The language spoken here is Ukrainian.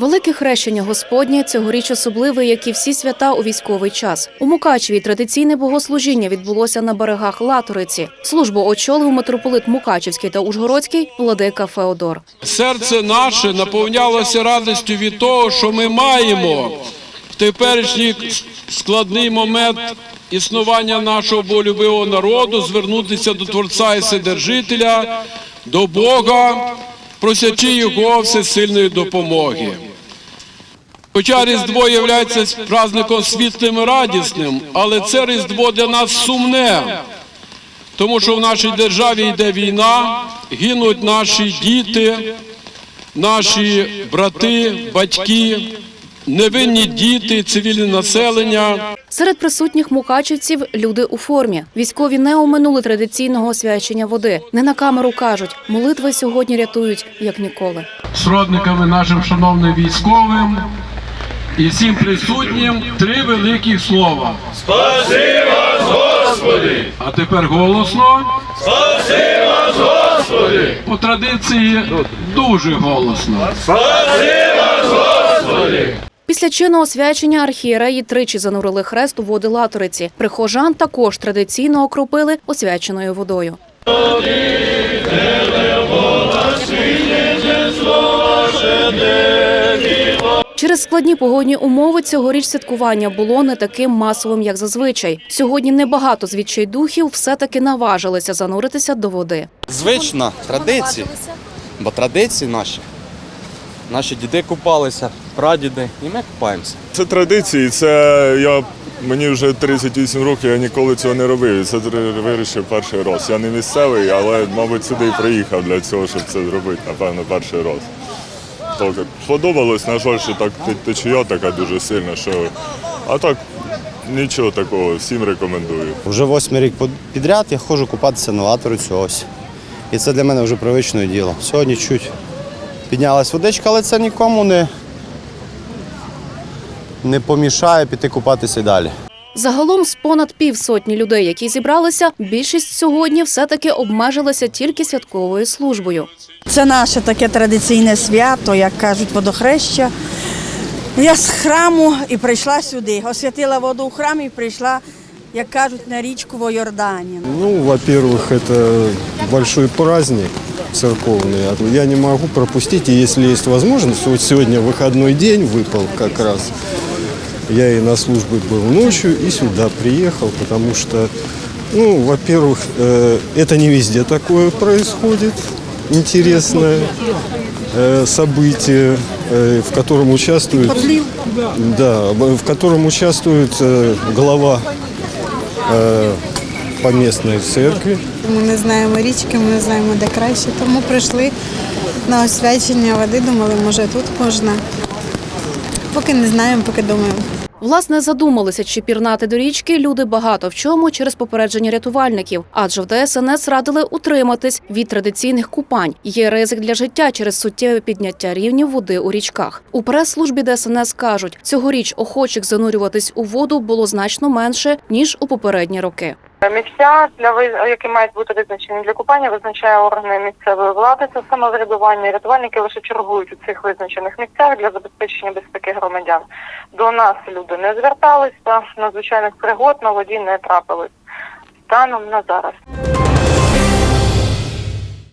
Велике хрещення Господнє цьогоріч особливе, як і всі свята у військовий час. У Мукачеві традиційне богослужіння відбулося на берегах Латориці. Службу очолив митрополит Мукачевський та Ужгородський владика Феодор. Серце наше наповнялося радістю від того, що ми маємо в теперішній складний момент існування нашого болюбивого народу звернутися до Творця і Вседержителя, до Бога, просячи Його всесильної допомоги. Хоча Різдво є праздником світлим і радісним, але це Різдво для нас сумне, тому що в нашій державі йде війна, гинуть наші діти, наші брати, батьки, невинні діти, цивільне населення. Серед присутніх мукачівців люди у формі. Військові не оминули традиційного освячення води. Не на камеру кажуть, молитви сьогодні рятують як ніколи. Сродниками нашим шановним військовим і всім присутнім три великих слова. Спасибо, Господи! А тепер голосно. Спасибо, Господи! По традиції дуже голосно. Після чинного освячення архієреї тричі занурили хрест у води Латориці. Прихожан також традиційно окропили освяченою водою. Через складні погодні умови цьогоріч святкування було не таким масовим, як зазвичай. Сьогодні небагато з відчайдухів все-таки наважилися зануритися до води. Звична традиція, бо традиції наші. Наші діди купалися, прадіди, і ми купаємося. Це традиції, це я мені вже 38 років, я ніколи цього не робив. Це вирішив перший раз. Я не місцевий, але, мабуть, сюди і приїхав для цього, щоб це зробити, напевно, перший раз. Так, сподобалось, на жаль, що так течія така дуже сильна, що. А так нічого такого, всім рекомендую. Вже восьмий рік підряд я ходжу купатися на латорицю ось. І це для мене вже привичне діло. Сьогодні чуть піднялась водичка, але це нікому не, не помішає піти купатися далі. Загалом з понад півсотні людей, які зібралися, більшість сьогодні все-таки обмежилася тільки святковою службою. Це наше таке традиційне свято, як кажуть, водохреща. Я з храму і прийшла сюди. Освятила воду у храмі і прийшла, як кажуть, на річку Войордані. Ну, во-первых, это большой праздник церковный. А Я не могу пропустить, и если есть возможность, вот сегодня выходной день выпал как раз. Я и на службе был ночью, и сюда приехал, потому что, ну, во-первых, э, это не везде такое происходит, интересное э, событие, э, в котором участвует, да, в котором участвует э, глава э, поместной церкви. Ми не знаємо річки, ми не знаємо, де краще. Тому прийшли на освячення води, думали, може тут можна. Поки не знаємо, поки думаємо. Власне, задумалися, чи пірнати до річки люди багато в чому через попередження рятувальників, адже в ДСНС радили утриматись від традиційних купань. Є ризик для життя через суттєве підняття рівнів води у річках. У прес-службі ДСНС кажуть, цьогоріч охочих занурюватись у воду було значно менше ніж у попередні роки. Місця для які мають бути визначені для купання, визначає органи місцевої влади. Це самоврядування. Рятувальники лише чергують у цих визначених місцях для забезпечення безпеки громадян. До нас люди не зверталися, надзвичайних пригод на воді не трапились Станом на зараз.